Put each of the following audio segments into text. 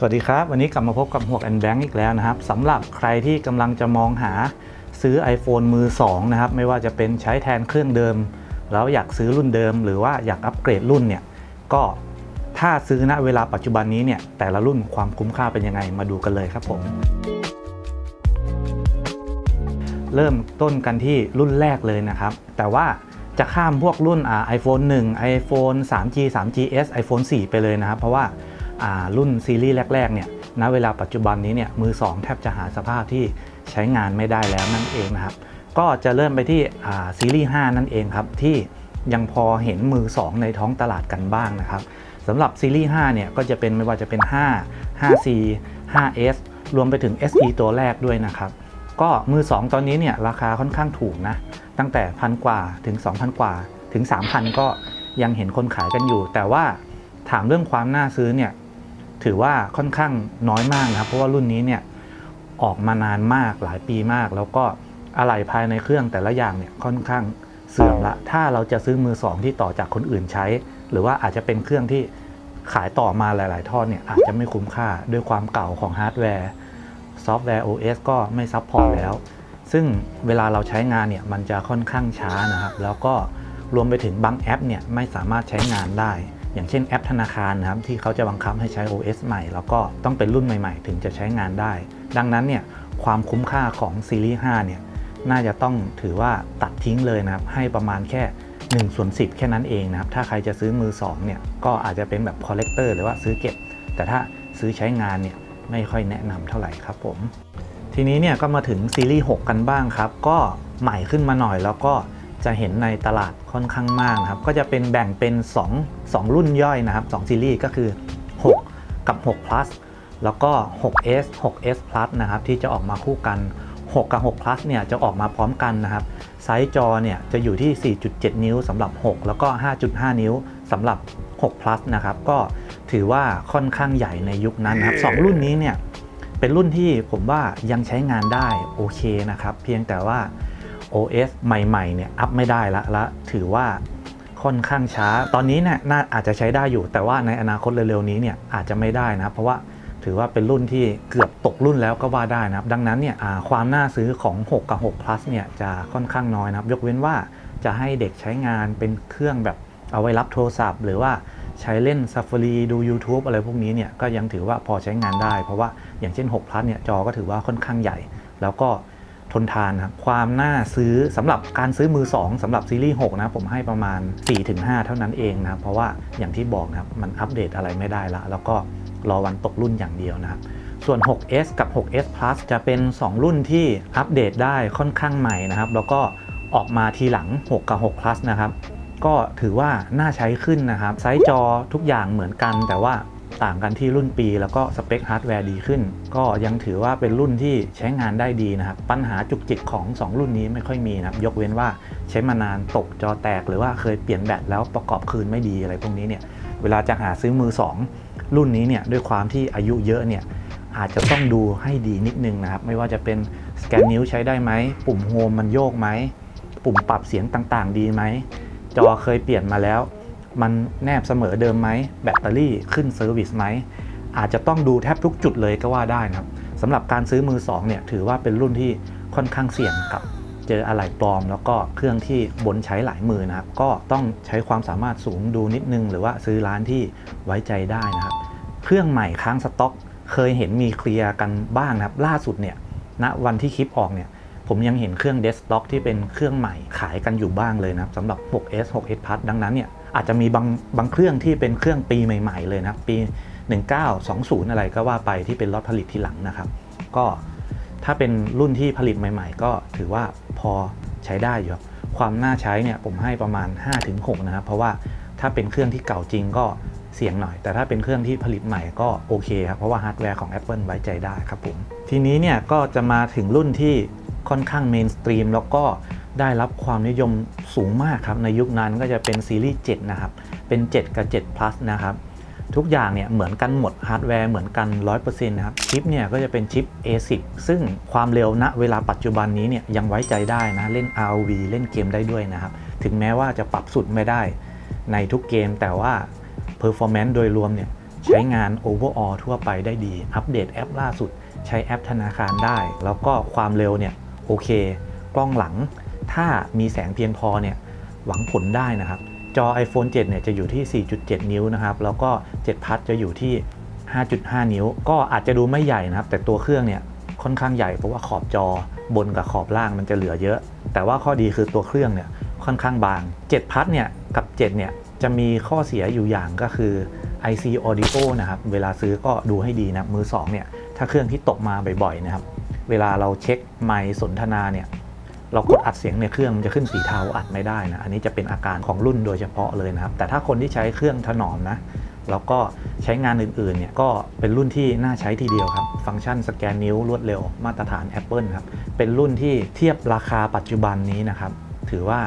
สวัสดีครับ วันนี้กลับมาพบกับหวกแอนแบงค์อีกแล้วนะครับสำหรับใครที่กำลังจะมองหาซื้อ iPhone มือ 2 นะครับ ไม่ว่าจะเป็นใช้แทนเครื่องเดิม แล้วอยากซื้อรุ่นเดิม หรือว่าอยากอัปเกรดรุ่นเนี่ย ก็ถ้าซื้อณเวลาปัจจุบันนี้เนี่ย แต่ละรุ่นความคุ้มค่าเป็นยังไงมาดูกันเลยครับผม เริ่มต้นกันที่รุ่นแรกเลยนะครับ แต่ว่าจะข้ามพวกรุ่นอ่า iPhone 1 iPhone 3G 3GS iPhone 4 ไปเลยนะครับ เพราะว่า รุ่นซีรีส์แรกๆเนี่ยณเวลาปัจจุบันนี้เนี่ยมือ 2 แทบจะหาสภาพที่ใช้งานไม่ได้แล้วนั่นเองนะครับ ก็จะเริ่มไปที่ซีรีส์5นั่นเองครับ ที่ยังพอเห็นมือ 2 ในท้องตลาดกันบ้างนะครับสำหรับซีรีส์5เนี่ยก็จะเป็นไม่ว่าจะเป็น 5 5C 5S รวมไปถึง SE ตัวแรกด้วยนะครับ ก็มือ 2 ตอนนี้เนี่ยราคาค่อนข้างถูกนะ ตั้งแต่พันกว่าถึง 2,000 กว่าถึง 3,000 ก็ยังเห็นคนขายกันอยู่ แต่ว่าถามเรื่องความน่าซื้อเนี่ย ถือว่าค่อนข้างน้อยมากนะครับ เพราะว่ารุ่นนี้เนี่ยออกมานานมากหลายปีมาก แล้วก็อะไหล่ภายในเครื่องแต่ละอย่างเนี่ยค่อนข้างเสื่อมละ ถ้าเราจะซื้อมือ2ที่ต่อจากคนอื่นใช้ หรือว่าอาจจะเป็นเครื่องที่ขายต่อมาหลาย ๆ ทอดเนี่ยอาจจะไม่คุ้มค่าด้วยความเก่าของฮาร์ดแวร์ซอฟต์แวร์ OS ก็ไม่ซับพอร์ตแล้ว ซึ่งเวลาเราใช้งานเนี่ยมันจะค่อนข้างช้านะครับ แล้วก็รวมไปถึงบางแอปเนี่ยไม่สามารถใช้งานได้ อย่างเช่นแอปธนาคารนะครับที่เขาจะบังคับให้ใช้ OS ใหม่ แล้วก็ต้องเป็นรุ่นใหม่ๆ ถึงจะใช้งานได้ ดังนั้นเนี่ยความคุ้มค่าของซีรีส์5เนี่ยน่าจะต้องถือว่าตัดทิ้งเลยนะครับ ให้ประมาณแค่1ส่วน10 แค่นั้นเองนะครับ ถ้าใครจะซื้อมือ2เนี่ยก็อาจจะเป็นแบบคอลเลกเตอร์หรือว่าซื้อเก็บ แต่ถ้าซื้อใช้งานเนี่ยไม่ค่อยแนะนำเท่าไหร่ครับผมทีนี้เนี่ยก็มาถึงซีรีส์6กันบ้างครับ ก็ใหม่ขึ้นมาหน่อยแล้วก็ จะเห็นในตลาดค่อนข้างมากนะครับ ก็จะเป็นแบ่งเป็น 2 2 รุ่นย่อยนะครับ2ซีรีส์ก็คือ 6 กับ 6 plus แล้วก็ 6s 6s plus นะครับที่จะออกมาคู่กัน 6 กับ 6 plus เนี่ยจะออกมาพร้อมกันนะครับ ไซส์จอเนี่ยจะอยู่ที่ 4.7 นิ้วสำหรับ 6 แล้วก็ 5.5 นิ้วสำหรับ 6 plus นะครับ ก็ถือว่าค่อนข้างใหญ่ในยุคนั้นนะครับสองรุ่นนี้เนี่ยเป็นรุ่นที่ผมว่ายังใช้งานได้โอเคนะครับ เพียงแต่ว่า OS ใหม่ๆเนี่ยอัพไม่ได้ละและถือว่าค่อนข้างช้า ตอนนี้เนี่ยน่าอาจจะใช้ได้อยู่ แต่ว่าในอนาคตเร็วๆนี้เนี่ยอาจจะไม่ได้นะเพราะว่าถือว่าเป็นรุ่นที่เกือบตกรุ่นแล้วก็ว่าได้นะครับ ดังนั้นเนี่ยความน่าซื้อของ 6 กับ 6 plus เนี่ยจะค่อนข้างน้อยนะครับ ยกเว้นว่าจะให้เด็กใช้งานเป็นเครื่องแบบเอาไว้รับโทรศัพท์ หรือว่าใช้เล่น Safari ดู YouTube อะไรพวกนี้เนี่ยก็ยังถือว่าพอใช้งานได้ เพราะว่าอย่างเช่น 6 plus เนี่ยจอก็ถือว่าค่อนข้างใหญ่ แล้วก็ ทนทานครับความน่าซื้อสำหรับการซื้อมือ 2สำหรับซีรีส์6นะผมให้ประมาณ 4-5 เท่านั้นเองนะครับเพราะว่าอย่างที่บอกนะครับมันอัปเดตอะไรไม่ได้ละแล้วก็รอวันตกรุ่นอย่างเดียวนะครับส่วน 6s กับ 6s plus จะเป็น 2 รุ่นที่อัปเดตได้ค่อนข้างใหม่นะครับ แล้วก็ออกมาทีหลัง 6 กับ 6 plus นะครับ ก็ถือว่าน่าใช้ขึ้นนะครับ ไซส์จอทุกอย่างเหมือนกันแต่ว่า ต่างกันที่รุ่นปี แล้วก็สเปคฮาร์ดแวร์ดีขึ้น ก็ยังถือว่าเป็นรุ่นที่ใช้งานได้ดีนะครับ ปัญหาจุกจิกของ 2 รุ่นนี้ไม่ค่อยมีนะครับ ยกเว้นว่าใช้มานานตกจอแตกหรือว่าเคยเปลี่ยนแบตแล้วประกอบคืนไม่ดีอะไรพวกนี้เนี่ยเวลาจะหาซื้อมือ 2 รุ่นนี้เนี่ยด้วยความที่อายุเยอะเนี่ยอาจจะต้องดูให้ดีนิดนึงนะครับ ไม่ว่าจะเป็นสแกนนิ้วใช้ได้ไหม ปุ่มโฮมมันโยกไหม ปุ่มปรับเสียงต่างๆ ดีไหม จอเคยเปลี่ยนมาแล้ว มันแนบเสมอเดิมไหมแบตเตอรี่ขึ้นเซอร์วิสไหมอาจจะต้องดูแทบทุกจุดเลยก็ว่าได้นะครับสำหรับการซื้อมือ2เนี่ยถือว่าเป็นรุ่นที่ค่อนข้างเสี่ยงกับเจออะไหล่ปลอม แล้วก็เครื่องที่บนใช้หลายมือนะครับ ก็ต้องใช้ความสามารถสูงดูนิดนึง หรือว่าซื้อร้านที่ไว้ใจได้นะครับ เครื่องใหม่ค้างสต็อก เคยเห็นมีเคลียร์กันบ้างนะครับ ล่าสุดเนี่ยณวันที่คลิปออกเนี่ยผมยังเห็นเครื่องเดสก์ท็อกที่เป็นเครื่องใหม่ขายกันอยู่บ้างเลยนะครับสำหรับ 6s 6s plus ดังนั้นเนี่ย อาจจะมีบางบางเครื่องที่เป็นเครื่องปีใหม่ ๆ เลยนะปี 1920 อะไรก็ว่าไปที่เป็นล็อตผลิตที่หลังนะครับ ก็ถ้าเป็นรุ่นที่ผลิตใหม่ ๆ ก็ถือว่าพอใช้ได้อยู่ครับความน่าใช้เนี่ยผมให้ประมาณ 5-6 นะครับ เพราะว่าถ้าเป็นเครื่องที่เก่าจริงก็เสี่ยงหน่อย แต่ถ้าเป็นเครื่องที่ผลิตใหม่ก็โอเคครับ เพราะว่าฮาร์ดแวร์ของ Apple ไว้ใจได้ครับผม ทีนี้เนี่ยก็จะมาถึงรุ่นที่ค่อนข้างเมนสตรีมแล้วก็ ได้รับความนิยมสูงมากครับ ในยุคนั้นก็จะเป็นซีรีส์ 7 นะครับ เป็น 7 กับ 7 plus นะครับ ทุกอย่างเนี่ยเหมือนกันหมดฮาร์ดแวร์เหมือนกัน 100%นะครับ ชิปเนี่ยก็จะเป็นชิป A10 ซึ่งความเร็วณเวลาปัจจุบันนี้เนี่ยยังไว้ใจได้นะ เล่น ROV เล่นเกมได้ด้วยนะครับ ถึงแม้ว่าจะปรับสุดไม่ได้ในทุกเกมแต่ว่า Performance โดยรวมเนี่ยใช้งาน overall ทั่วไปได้ดี อัปเดตแอปล่าสุด ใช้แอปธนาคารได้ แล้วก็ความเร็วเนี่ยโอเค กล้องหลัง ถ้ามีแสงเพียงพอเนี่ยหวังผลได้นะครับ จอ iPhone 7เนี่ยจะอยู่ที่ 4.7 นิ้วนะครับ แล้วก็ 7 พัทจะอยู่ที่ 5.5 นิ้ว ก็อาจจะดูไม่ใหญ่นะครับ แต่ตัวเครื่องเนี่ยค่อนข้างใหญ่เพราะว่าขอบจอบนกับขอบล่างมันจะเหลือเยอะ แต่ว่าข้อดีคือตัวเครื่องเนี่ยค่อนข้างบาง 7 พัทเนี่ยกับ 7 เนี่ยจะมีข้อเสียอยู่อย่างก็คือ IC Audio นะครับเวลาซื้อก็ดูให้ดีนะมือ2เนี่ยถ้าเครื่องที่ตกมาบ่อยๆนะครับเวลาเราเช็คไมค์สนทนาเนี่ย เรากดอัดเสียงในเครื่องมันจะขึ้นสีเทาอัดไม่ได้นะ อันนี้จะเป็นอาการของรุ่นโดยเฉพาะเลยนะครับ แต่ถ้าคนที่ใช้เครื่องถนอมนะ แล้วก็ใช้งานอื่นๆเนี่ยก็เป็นรุ่นที่น่าใช้ทีเดียวครับ ฟังก์ชันสแกนนิ้วรวดเร็วมาตรฐาน Apple ครับ เป็นรุ่นที่เทียบราคาปัจจุบันนี้นะครับ ถือว่า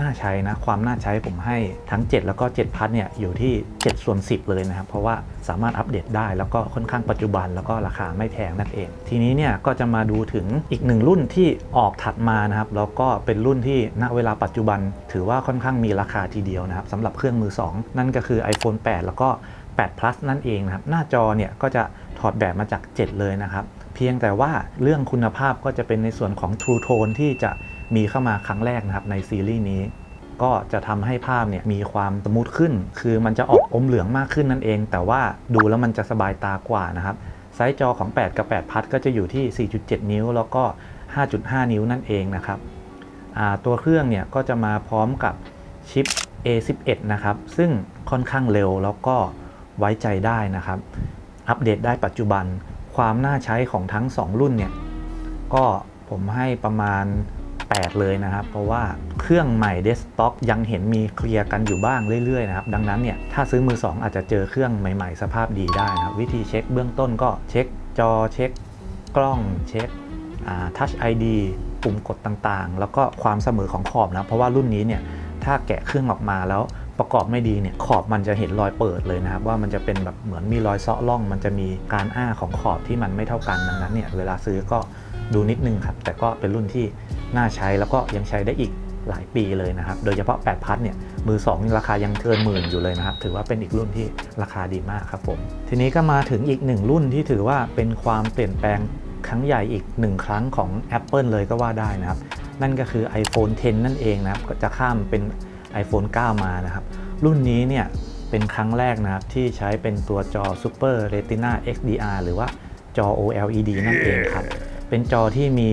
น่าใช้นะ ความน่าใช้ผมให้ทั้ง 7 แล้วก็ 7 พัทเนี่ยอยู่ที่ 7 ส่วน 10 เลยนะครับ เพราะว่าสามารถอัปเดตได้แล้วก็ค่อนข้างปัจจุบันแล้วก็ราคาไม่แพงนั่นเอง ทีนี้เนี่ยก็จะมาดูถึงอีกหนึ่งรุ่นที่ออกถัดมานะครับ แล้วก็เป็นรุ่นที่ณเวลาปัจจุบัน ถือว่าค่อนข้างมีราคาทีเดียวนะครับสำหรับเครื่องมือ 2 นั่นก็คือ iPhone 8 แล้วก็8 plus นั่นเองนะครับหน้าจอเนี่ยก็จะถอดแบบมาจาก 7 เลยนะครับ เพียงแต่ว่าเรื่องคุณภาพก็จะเป็นในส่วนของ True Tone ที่จะ มีเข้ามาครั้งแรกนะครับในซีรีส์นี้ ก็จะทำให้ภาพเนี่ยมีความสมูทขึ้น คือมันจะออกอมเหลืองมากขึ้นนั่นเอง แต่ว่าดูแล้วมันจะสบายตากว่านะครับไซส์จอของ 8 กับ 8 พัทก็จะอยู่ที่ 4.7 นิ้ว แล้วก็ 5.5 นิ้วนั่นเองนะครับตัวเครื่องเนี่ยก็จะมาพร้อมกับชิป A11 นะครับ ซึ่งค่อนข้างเร็วแล้วก็ไว้ใจได้นะครับ อัปเดตได้ปัจจุบัน ความน่าใช้ของทั้ง 2 รุ่นเนี่ย ก็ผมให้ประมาณ 8 เลยนะครับ เพราะว่าเครื่องใหม่เดสก์ท็อปยังเห็นมีเคลียร์กันอยู่บ้างเรื่อยๆนะครับ ดังนั้นเนี่ยถ้าซื้อมือ 2 อาจจะเจอเครื่องใหม่ ๆ สภาพดีได้นะครับ วิธีเช็คเบื้องต้นก็เช็คจอเช็คกล้องเช็คทัชไอดีปุ่มกดต่างๆ แล้วก็ความเสมอของขอบนะ เพราะว่ารุ่นนี้เนี่ยถ้าแกะเครื่องออกมาแล้วประกอบไม่ดีเนี่ยขอบมันจะเห็นรอยเปิดเลยนะครับ ว่ามันจะเป็นแบบเหมือนมีรอยเซาะร่อง มันจะมีการอ้าของขอบที่มันไม่เท่ากันดังนั้นเนี่ยเวลาซื้อก็ดูนิดนึงครับ แต่ก็เป็นรุ่นที่ น่าใช้แล้วก็ยังใช้ได้อีกหลายปีเลยนะครับ โดยเฉพาะ 8 พัทเนี่ย มือ2นี่ราคายังเกินหมื่นอยู่เลยนะครับ ถือว่าเป็นอีกรุ่นที่ราคาดีมากครับผม ทีนี้ก็มาถึงอีกหนึ่งรุ่นที่ถือว่าเป็นความเปลี่ยนแปลงครั้งใหญ่อีกหนึ่งครั้งของ Apple เลยก็ว่าได้นะครับ นั่นก็คือ iPhone 10 นั่นเองนะครับก็จะข้ามเป็น iPhone 9 มานะครับ รุ่นนี้เนี่ยเป็นครั้งแรกนะครับที่ใช้เป็นตัวจอ Super Retina XDR หรือว่าจอ OLED นั่นเองครับ เป็นจอที่มี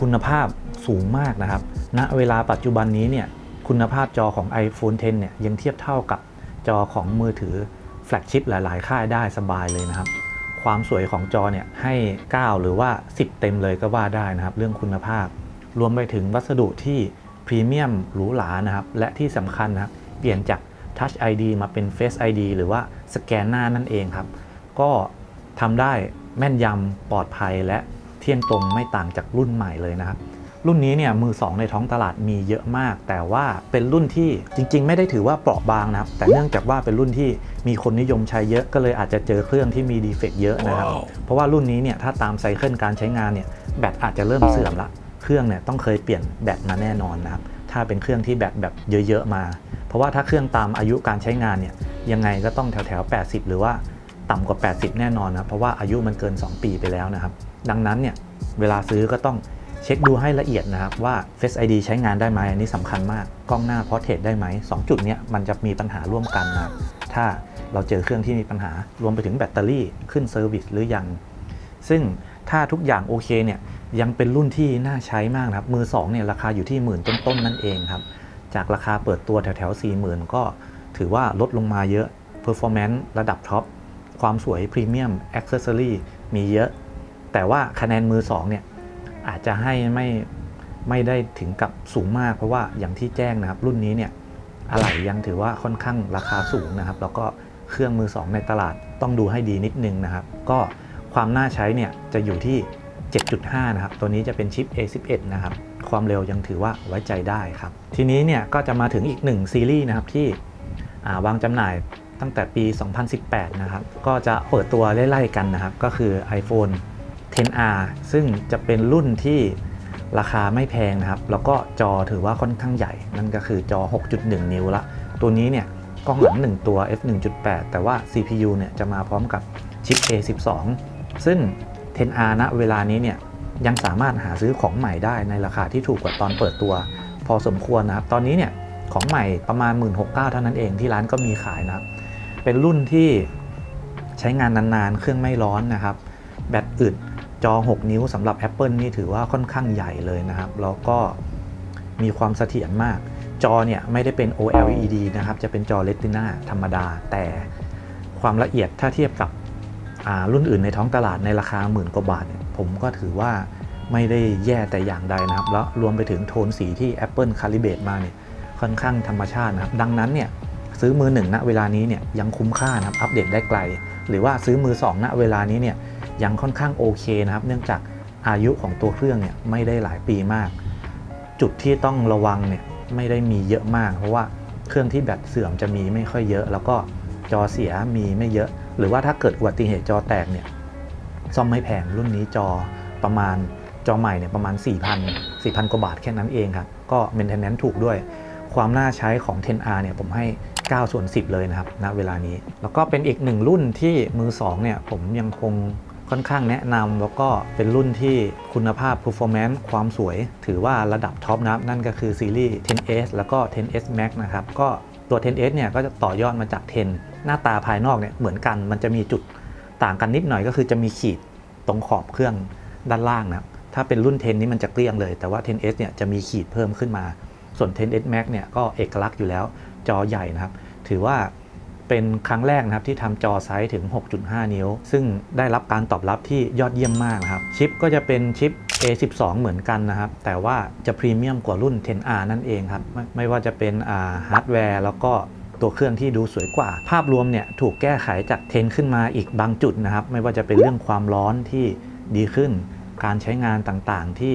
คุณภาพ สูงมากนะครับณเวลาปัจจุบันนี้เนี่ยคุณภาพจอของ iPhone 10เนี่ยยังเทียบเท่ากับจอของมือถือแฟลกชิพหลาย ๆ ค่ายได้สบายเลยนะครับ ความสวยของจอเนี่ยให้ 9 หรือว่า 10 เต็มเลยก็ว่าได้นะครับ เรื่องคุณภาพ รวมไปถึงวัสดุที่พรีเมียมหรูหรานะครับ และที่สำคัญนะครับเปลี่ยนจาก Touch ID มาเป็น Face ID หรือว่าสแกนหน้านั่นเองครับ ก็ทำได้แม่นยำปลอดภัยและเที่ยงตรงไม่ต่างจากรุ่นใหม่เลยนะครับ รุ่นนี้เนี่ยมือ 2 ในท้องตลาดมีเยอะมาก แต่ว่าเป็นรุ่นที่จริง ๆ ไม่ได้ถือว่าเปราะบางนะครับ แต่เนื่องจากว่าเป็นรุ่นที่มีคนนิยมใช้เยอะก็เลยอาจจะเจอเครื่องที่มีดีเฟกต์เยอะนะครับ เพราะว่ารุ่นนี้เนี่ยถ้าตามไซเคิลการใช้งานเนี่ยแบตอาจจะเริ่มเสื่อมละ เครื่องเนี่ยต้องเคยเปลี่ยนแบตมาแน่นอนนะครับถ้าเป็นเครื่องที่แบตแบบเยอะๆมา เพราะว่าถ้าเครื่องตามอายุการใช้งานเนี่ยยังไงก็ต้องแถวๆ 80 หรือว่าต่ำกว่า 80 แน่นอนนะเพราะว่าอายุมันเกิน 2 ปีไปแล้วนะครับ ดังนั้นเนี่ยเวลาซื้อก็ต้อง เช็คดูให้ละเอียดนะครับว่า Face ID ใช้งานได้ไหมอันนี้สำคัญมากกล้องหน้าพอเทรได้ไหมสองจุดนี้มันจะมีปัญหาร่วมกันนะถ้าเราเจอเครื่องที่มีปัญหารวมไปถึงแบตเตอรี่ขึ้นเซอร์วิสหรือยัง ซึ่งถ้าทุกอย่างโอเคเนี่ยยังเป็นรุ่นที่น่าใช้มากนะครับมือ2เนี่ยราคาอยู่ที่หมื่นต้นๆนั่นเองครับจากราคาเปิดตัวแถวๆ40,000 ก็ถือว่าลดลงมาเยอะ Performance ระดับท็อปความสวยพรีเมียม Accessory มีเยอะ แต่ว่าคะแนนมือ2เนี่ย อาจจะให้ไม่ไม่ได้ถึงกับสูงมาก เพราะว่าอย่างที่แจ้งนะครับ รุ่นนี้เนี่ยอะไหล่ยังถือว่าค่อนข้างราคาสูงนะครับ แล้วก็เครื่องมือ 2 ในตลาดต้องดูให้ดีนิดนึงนะครับ ก็ความน่าใช้เนี่ยจะอยู่ที่ 7.5 นะครับ ตัวนี้จะเป็นชิป A11 นะครับ ความเร็วยังถือว่าไว้ใจได้ครับ ทีนี้เนี่ยก็จะมาถึงอีกหนึ่งซีรีส์นะครับที่วางจำหน่ายตั้งแต่ปี 2018 นะครับ ก็จะเปิดตัวไล่ๆกันนะครับ ก็คือ iPhone 10R ซึ่งจะเป็นรุ่นที่ราคาไม่แพงนะครับ แล้วก็จอถือว่าค่อนข้างใหญ่ นั่นก็คือจอ 6.1 นิ้วละ ตัวนี้เนี่ยกล้องหลัง 1 ตัว f 1.8 แต่ว่า CPU เนี่ยจะมาพร้อมกับชิป A12 ซึ่ง 10R ณเวลานี้เนี่ยยังสามารถหาซื้อของใหม่ได้ในราคาที่ถูกกว่าตอนเปิดตัว พอสมควรนะครับ ตอนนี้เนี่ยของใหม่ประมาณ 1 6 9 0 0เท่านั้นเองที่ร้านก็มีขายนะครับ เป็นรุ่นที่ใช้งานนานๆ เครื่องไม่ร้อนนะครับ แบตอึด จอ 6 นิ้วสำหรับ Apple นี่ถือว่าค่อนข้างใหญ่เลยนะครับ แล้วก็มีความเสถียรมาก จอเนี่ยไม่ได้เป็น OLED นะครับ จะเป็นจอ Retina ธรรมดา แต่ความละเอียดถ้าเทียบกับรุ่นอื่นในท้องตลาดในราคาหมื่นกว่าบาทเนี่ยผมก็ถือว่าไม่ได้แย่แต่อย่างใดนะครับ แล้วรวมไปถึงโทนสีที่ Apple Calibrate มาเนี่ยค่อนข้างธรรมชาตินะครับ ดังนั้นเนี่ยซื้อมือหนึ่งณเวลานี้เนี่ยยังคุ้มค่านะครับ อัปเดตได้ไกล หรือว่าซื้อมือสองณเวลานี้เนี่ย ยังค่อนข้างโอเคนะครับ เนื่องจากอายุของตัวเครื่องเนี่ยไม่ได้หลายปีมาก จุดที่ต้องระวังเนี่ยไม่ได้มีเยอะมาก เพราะว่าเครื่องที่แบตเสื่อมจะมีไม่ค่อยเยอะ แล้วก็จอเสียมีไม่เยอะ หรือว่าถ้าเกิดอุบัติเหตุจอแตกเนี่ยซ่อมไม่แพงรุ่นนี้จอประมาณจอใหม่เนี่ยประมาณ 4,000 4,000 กว่าบาทแค่นั้นเองครับ ก็ maintenance ถูกด้วย ความน่าใช้ของ 10R เนี่ยผมให้ 9 ส่วน 10 เลยนะครับณเวลานี้ แล้วก็เป็นอีกหนึ่งรุ่นที่มือ 2 เนี่ย ผมยังคง ค่อนข้างแนะนำแล้วก็เป็นรุ่นที่คุณภาพ performance ความสวย ถือว่าระดับท็อปนะนั่นก็คือซีรีส์ 10s แล้วก็ 10s max นะครับก็ตัว 10s เนี่ยก็จะต่อยอดมาจาก 10 หน้าตาภายนอกเนี่ยเหมือนกันมันจะมีจุดต่างกันนิดหน่อยก็คือจะมีขีดตรงขอบเครื่องด้านล่างนะถ้าเป็นรุ่น 10 นี้มันจะเกลี้ยงเลย แต่ว่า 10s เนี่ยจะมีขีดเพิ่มขึ้นมา ส่วน 10s max เนี่ยก็เอกลักษณ์อยู่แล้วจอใหญ่นะครับ ถือว่า เป็นครั้งแรกนะครับที่ทำจอไซส์ถึง 6.5 นิ้ว ซึ่งได้รับการตอบรับที่ยอดเยี่ยมมากนะครับ ชิปก็จะเป็นชิป A12 เหมือนกันนะครับ แต่ว่าจะพรีเมียมกว่ารุ่น 10R นั่นเองครับ ไม่ไม่ว่าจะเป็นาฮาร์ดแวร์แล้วก็ตัวเครื่องที่ดูสวยกว่า ภาพรวมเนี่ยถูกแก้ไขจาก10ขึ้นมาอีกบางจุดนะครับ ไม่ว่าจะเป็นเรื่องความร้อนที่ดีขึ้น การใช้งานต่างๆที่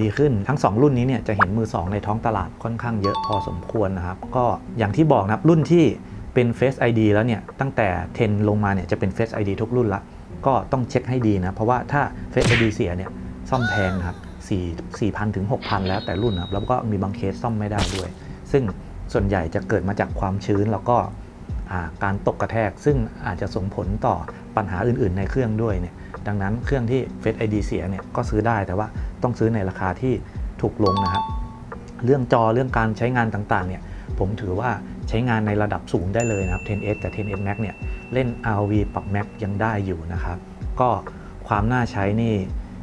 ดีขึ้นทั้ง 2 รุ่นนี้เนี่ยจะเห็นมือ 2 ในท้องตลาดค่อนข้างเยอะพอสมควรนะครับ ก็อย่างที่บอกนะครับรุ่นที่ เป็น Face ID แล้วเนี่ยตั้งแต่ 10 ลงมาเนี่ยจะเป็น Face ID ทุกรุ่นละก็ต้องเช็คให้ดีนะ เพราะว่าถ้า Face ID เสียเนี่ยซ่อมแพงนะครับ4 4,000ถึง6,000 แล้วแต่รุ่นนะครับแล้วก็มีบางเคสซ่อมไม่ได้ด้วย ซึ่งส่วนใหญ่จะเกิดมาจากความชื้นแล้วก็การตกกระแทก ซึ่งอาจจะส่งผลต่อปัญหาอื่น ๆ ในเครื่องด้วยเนี่ยดังนั้นเครื่องที่ Face ID เสียเนี่ยก็ซื้อได้แต่ว่าต้องซื้อในราคาที่ถูกลงนะครับ เรื่องจอเรื่องการใช้งานต่างๆเนี่ยผมถือว่า ใช้งานในระดับสูงได้เลยนะครับ 10s กับ 10s Max เนี่ยเล่น RV ปรับ Max ยังได้อยู่นะครับ ก็ความน่าใช้นี่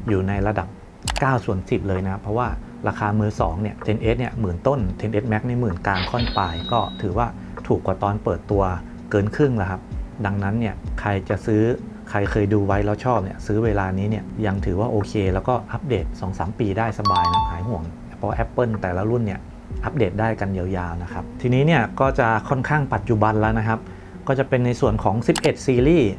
อยู่ในระดับ 9 ส่วน 10 เลยนะเพราะว่าราคามือ2เนี่ย 10s เนี่ยหมื่นต้น 10s Max ในหมื่นกลางค่อนปลาย ก็ถือว่าถูกกว่าตอนเปิดตัวเกินครึ่งแล้วครับ ดังนั้นเนี่ยใครจะซื้อใครเคยดูไว้แล้วชอบเนี่ยซื้อเวลานี้เนี่ยยังถือว่าโอเค แล้วก็อัปเดต 2-3 ปีได้สบายนะหายห่วงเพราะ Apple แต่ละรุ่นเนี่ย อัปเดตได้กันยาวๆนะครับ ทีนี้เนี่ยก็จะค่อนข้างปัจจุบันแล้วนะครับ ก็จะเป็นในส่วนของ 11 ซีรีส์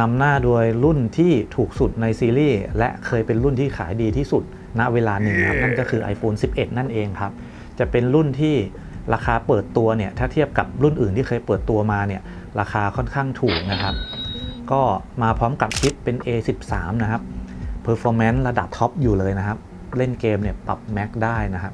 นำหน้าโดยรุ่นที่ถูกสุดในซีรีส์และเคยเป็นรุ่นที่ขายดีที่สุดณเวลาหนึ่งครับนั่นก็คือ iPhone 11 นั่นเองครับ จะเป็นรุ่นที่ราคาเปิดตัวเนี่ยถ้าเทียบกับรุ่นอื่นที่เคยเปิดตัวมาเนี่ยราคาค่อนข้างถูกนะครับ ก็มาพร้อมกับชิปเป็น A13 นะครับ Performance ระดับท็อปอยู่เลยนะครับ เล่นเกมเนี่ยปรับ Max ได้นะครับ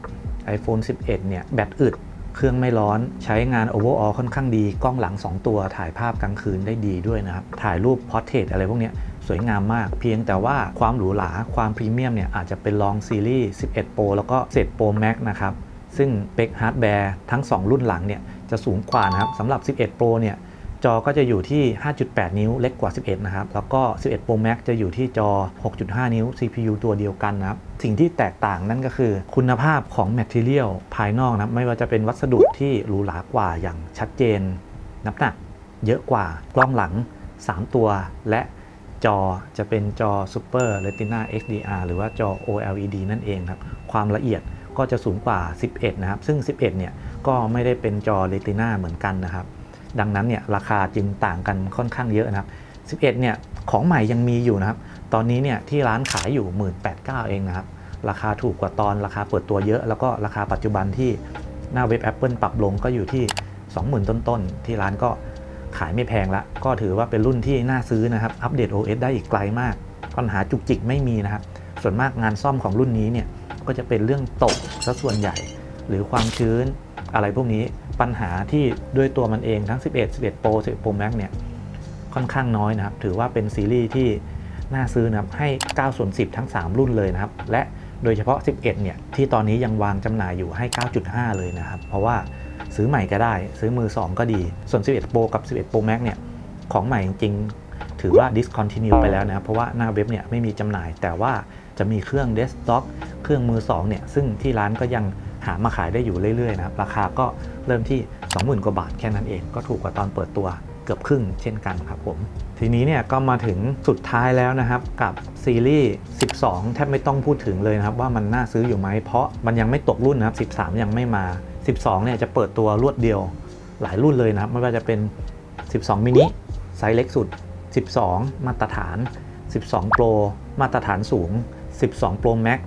iPhone 11 เนี่ย แบตอึด เครื่องไม่ร้อน ใช้งาน overall ค่อนข้างดี กล้องหลัง 2 ตัวถ่ายภาพกลางคืนได้ดีด้วยนะครับ ถ่ายรูป Portrait อะไรพวกนี้สวยงามมาก เพียงแต่ว่าความหรูหรา ความพรีเมียมเนี่ย อาจจะเป็นลองซีรีส์ 11 Pro แล้วก็7 Pro Max นะครับ ซึ่งเปคฮาร์ดแวร์ทั้ง 2 รุ่นหลังเนี่ย จะสูงกว่านะครับสำหรับ 11 Pro เนี่ย จอก็จะอยู่ที่ 5.8 นิ้วเล็กกว่า 11 นะครับ แล้วก็ 11 Pro Max จะอยู่ที่จอ 6.5 นิ้ว CPU ตัวเดียวกันนะครับ สิ่งที่แตกต่างนั่นก็คือ คุณภาพของ Material ภายนอกนะไม่ว่าจะเป็นวัสดุที่หรูหรากว่าอย่างชัดเจน น้ำหนักเยอะกว่ากล้องหลัง 3 ตัว และจอจะเป็นจอ Super Retina XDR หรือว่าจอ OLED นั่นเองครับ ความละเอียดก็จะสูงกว่า 11 นะครับ ซึ่ง 11 เนี่ยก็ไม่ได้เป็นจอ Retina เหมือนกันนะครับ ดังนั้นเนี่ยราคาจึงต่างกันค่อนข้างเยอะนะครับ 11เนี่ยของใหม่ยังมีอยู่นะครับ ตอนนี้เนี่ยที่ร้านขายอยู่ 18,900เองนะครับ ราคาถูกกว่าตอนราคาเปิดตัวเยอะ แล้วก็ราคาปัจจุบันที่หน้าเว็บ Apple ปรับลงก็อยู่ที่ 20,000 ต้นๆ ที่ร้านก็ขายไม่แพงละ ก็ถือว่าเป็นรุ่นที่น่าซื้อนะครับ อัปเดต OS ได้อีกไกลมาก ปัญหาจุกจิกไม่มีนะครับ ส่วนมากงานซ่อมของรุ่นนี้เนี่ยก็จะเป็นเรื่องตกซะส่วนใหญ่ หรือความชื้นอะไรพวกนี้ ปัญหาที่ด้วยตัวมันเองทั้ง 11 11 Pro 11 Pro Max เนี่ยค่อนข้างน้อยนะครับ ถือว่าเป็นซีรีส์ที่น่าซื้อนะครับ ให้9ส่วน10 ทั้ง 3 รุ่นเลยนะครับ และโดยเฉพาะ 11 เนี่ย ที่ตอนนี้ยังวางจำหน่ายอยู่ให้ 9.5 เลยนะครับ เพราะว่าซื้อใหม่ก็ได้ ซื้อมือ 2 ก็ดี ส่วน 11 Pro กับ 11 Pro Max เนี่ย ของใหม่จริงๆ ถือว่า discontinue ไปแล้วนะครับ เพราะว่าหน้าเว็บเนี่ยไม่มีจำหน่าย แต่ว่าจะมีเครื่อง desktop เครื่องมือ 2 เนี่ย ซึ่งที่ร้านก็ยัง หามาขายได้อยู่เรื่อยๆนะครับราคาก็เริ่มที่ 20,000 กว่าบาทแค่นั้นเอง ก็ถูกกว่าตอนเปิดตัวเกือบครึ่งเช่นกันครับผมทีนี้เนี่ยก็มาถึงสุดท้ายแล้วนะครับกับซีรีส์ 12 แทบไม่ต้องพูดถึงเลยนะครับว่ามันน่าซื้ออยู่ไหมเพราะมันยังไม่ตกรุ่นนะครับ 13 ยังไม่มา 12 เนี่ยจะเปิดตัวรวดเดียวหลายรุ่นเลยนะครับไม่ว่าจะเป็น 12 มินิไซส์เล็กสุด 12 มาตรฐาน 12 Pro มาตรฐานสูง 12 Pro Max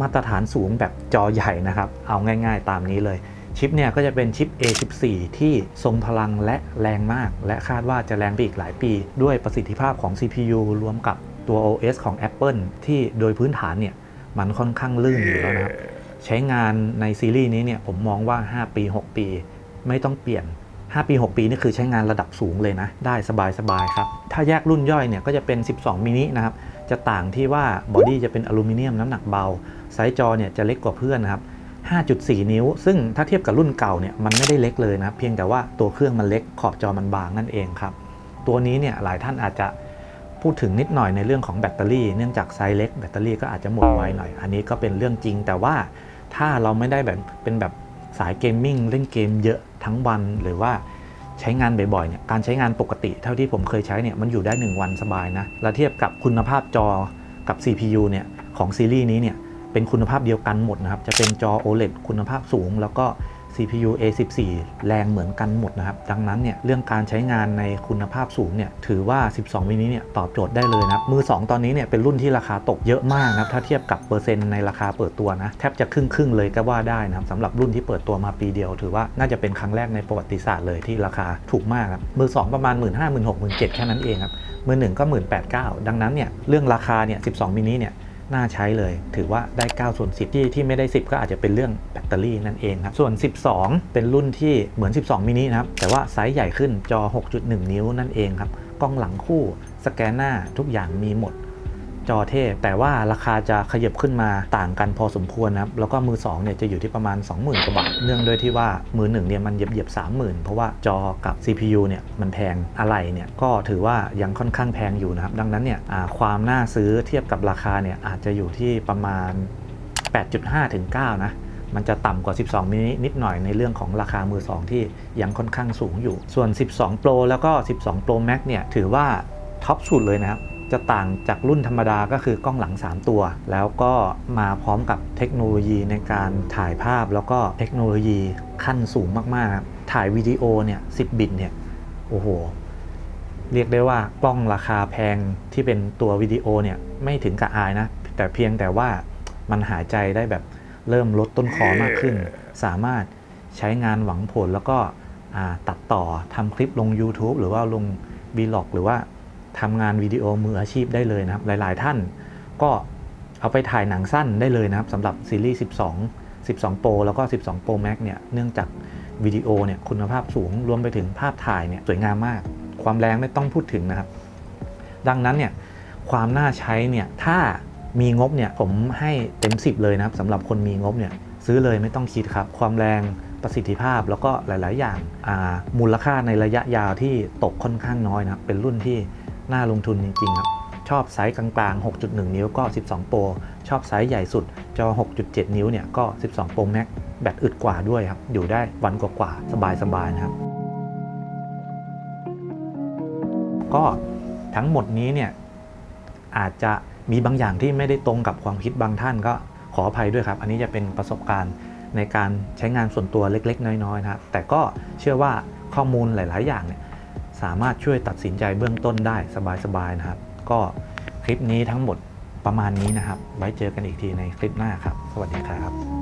มาตรฐานสูงแบบจอใหญ่นะครับ เอาง่ายๆตามนี้เลยชิปเนี่ยก็จะเป็นชิป A14 ที่ทรงพลังและแรงมาก และคาดว่าจะแรงไปอีกหลายปี ด้วยประสิทธิภาพของ CPU รวมกับตัว OS ของ Apple ที่โดยพื้นฐานเนี่ย มันค่อนข้างลื่นอยู่แล้วนะครับ ใช้งานในซีรีส์นี้เนี่ย ผมมองว่า 5 ปี 6 ปี ไม่ต้องเปลี่ยน 5 ปี 6 ปีนี่คือใช้งานระดับสูงเลยนะ ได้สบายๆครับ ถ้าแยกรุ่นย่อยเนี่ยก็จะเป็น 12 มินินะครับ จะต่างที่ว่าบอดี้จะเป็นอลูมิเนียมน้ำหนักเบา ไซส์จอเนี่ยจะเล็กกว่าเพื่อนนะครับ 5.4 นิ้ว ซึ่งถ้าเทียบกับรุ่นเก่าเนี่ยมันไม่ได้เล็กเลยนะเพียงแต่ว่าตัวเครื่องมันเล็กขอบจอมันบางนั่นเองครับ ตัวนี้เนี่ยหลายท่านอาจจะพูดถึงนิดหน่อยในเรื่องของแบตเตอรี่ เนื่องจากไซส์เล็กแบตเตอรี่ก็อาจจะหมดไวหน่อย อันนี้ก็เป็นเรื่องจริง แต่ว่าถ้าเราไม่ได้แบบเป็นแบบสายเกมมิ่งเล่นเกมเยอะทั้งวันหรือว่า ใช้งานบ่อยๆเนี่ยการใช้งานปกติ เท่าที่ผมเคยใช้เนี่ยมันอยู่ได้ 1 วันสบายนะ แล้วเทียบกับคุณภาพจอกับ CPU เนี่ยของซีรีส์นี้เนี่ยเป็นคุณภาพเดียวกันหมดนะครับ จะเป็นจอ OLED คุณภาพสูง แล้วก็ CPU A14 แรงเหมือนกันหมดนะครับ ดังนั้นเนี่ยเรื่องการใช้งานในคุณภาพสูงเนี่ยถือว่า 12 มินิเนี่ยตอบโจทย์ได้เลยนะมือ 2 ตอนนี้เนี่ยเป็นรุ่นที่ราคาตกเยอะมากนะครับถ้าเทียบกับเปอร์เซ็นต์ในราคาเปิดตัวนะแทบจะครึ่งครึ่งเลยก็ว่าได้นะครับสำหรับรุ่นที่เปิดตัวมาปีเดียว ถือว่าน่าจะเป็นครั้งแรกในประวัติศาสตร์เลยที่ราคาถูกมากครับมือ 2 ประมาณ 1 5 0 0 0 0 1 6 0 0 0แค่นั้นเองครับมือ1ก็1 8 9 0 0ดังนั้นเนี่ยเรื่องราคาเนี่ย12มินิเนี่ย น่าใช้เลย ถือว่าได้9ส่วน10 ที่ที่ไม่ได้ 10 ก็อาจจะเป็นเรื่องแบตเตอรี่นั่นเองครับ ส่วน 12 เป็นรุ่นที่เหมือน 12มินินะครับ แต่ว่าไซส์ใหญ่ขึ้นจอ 6.1 นิ้วนั่นเองครับ กล้องหลังคู่ สแกนหน้าทุกอย่างมีหมด จอเทพ แต่ว่าราคาจะขยับขึ้นมาต่างกันพอสมควรนะครับ แล้วก็มือ2เนี่ยจะอยู่ที่ประมาณ 20,000กว่าบาท เนื่องด้วยที่ว่ามือ1เนี่ยมันเหยียบเหยียบ30,000เพราะว่าจอกับ CPU เนี่ยมันแพงอะไรเนี่ยก็ถือว่ายังค่อนข้างแพงอยู่นะครับ ดังนั้นเนี่ยความน่าซื้อเทียบกับราคาเนี่ยอาจจะอยู่ที่ประมาณ 8.5ถึง9นะมันจะต่ำกว่า 12 มินินิดหน่อยในเรื่องของราคามือ 2 ที่ยังค่อนข้างสูงอยู่ ส่วน 12 Pro แล้วก็ 12 Pro Max เนี่ยถือว่าท็อปสุดเลยนะครับ จะต่างจากรุ่นธรรมดาก็คือกล้องหลัง 3 ตัว แล้วก็มาพร้อมกับเทคโนโลยีในการถ่ายภาพแล้วก็เทคโนโลยีขั้นสูงมากๆ ถ่ายวิดีโอเนี่ย10บิตเนี่ยโอ้โห เรียกได้ว่ากล้องราคาแพงที่เป็นตัววิดีโอเนี่ยไม่ถึงกับอายนะ แต่เพียงแต่ว่ามันหายใจได้แบบเริ่มลดต้นคอมากขึ้น สามารถใช้งานหวังผลแล้วก็ตัดต่อทำคลิปลง YouTube หรือว่าลง v l o g หรือว่า ทำงานวิดีโอมืออาชีพได้เลยนะครับ หลาย ๆ ท่านก็เอาไปถ่ายหนังสั้นได้เลยนะครับสำหรับซีรีส์ 12 12 Pro แล้วก็ 12 Pro Max เนี่ย เนื่องจากวิดีโอเนี่ยคุณภาพสูง รวมไปถึงภาพถ่ายเนี่ยสวยงามมาก ความแรงไม่ต้องพูดถึงนะครับ ดังนั้นเนี่ยความน่าใช้เนี่ยถ้ามีงบเนี่ยผมให้เต็ม 10 เลยนะครับสำหรับคนมีงบเนี่ยซื้อเลยไม่ต้องคิดครับ ความแรงประสิทธิภาพแล้วก็หลาย ๆ อย่างามูลค่าในระยะยาวที่ตกค่อนข้างน้อยนะเป็นรุ่นที่ น่าลงทุนจริงๆครับ ชอบไซส์กลางๆ 6.1 นิ้วก็ 12 Pro ชอบไซส์ใหญ่สุดจอ 6.7 นิ้วเนี่ยก็ 12 Pro Max แบตอึดกว่าด้วยครับ อยู่ได้วันกว่าๆ สบายๆ นะครับ ก็ทั้งหมดนี้เนี่ยอาจจะมีบางอย่างที่ไม่ได้ตรงกับความคิดบางท่านก็ขออภัยด้วยครับ อันนี้จะเป็นประสบการณ์ในการใช้งานส่วนตัวเล็ก ๆ น้อยๆนะครับแต่ก็เชื่อว่าข้อมูลหลาย ๆ อย่างเนี่ย สามารถช่วยตัดสินใจเบื้องต้นได้สบายๆนะครับ ก็คลิปนี้ทั้งหมดประมาณนี้นะครับ ไว้เจอกันอีกทีในคลิปหน้าครับ สวัสดีครับ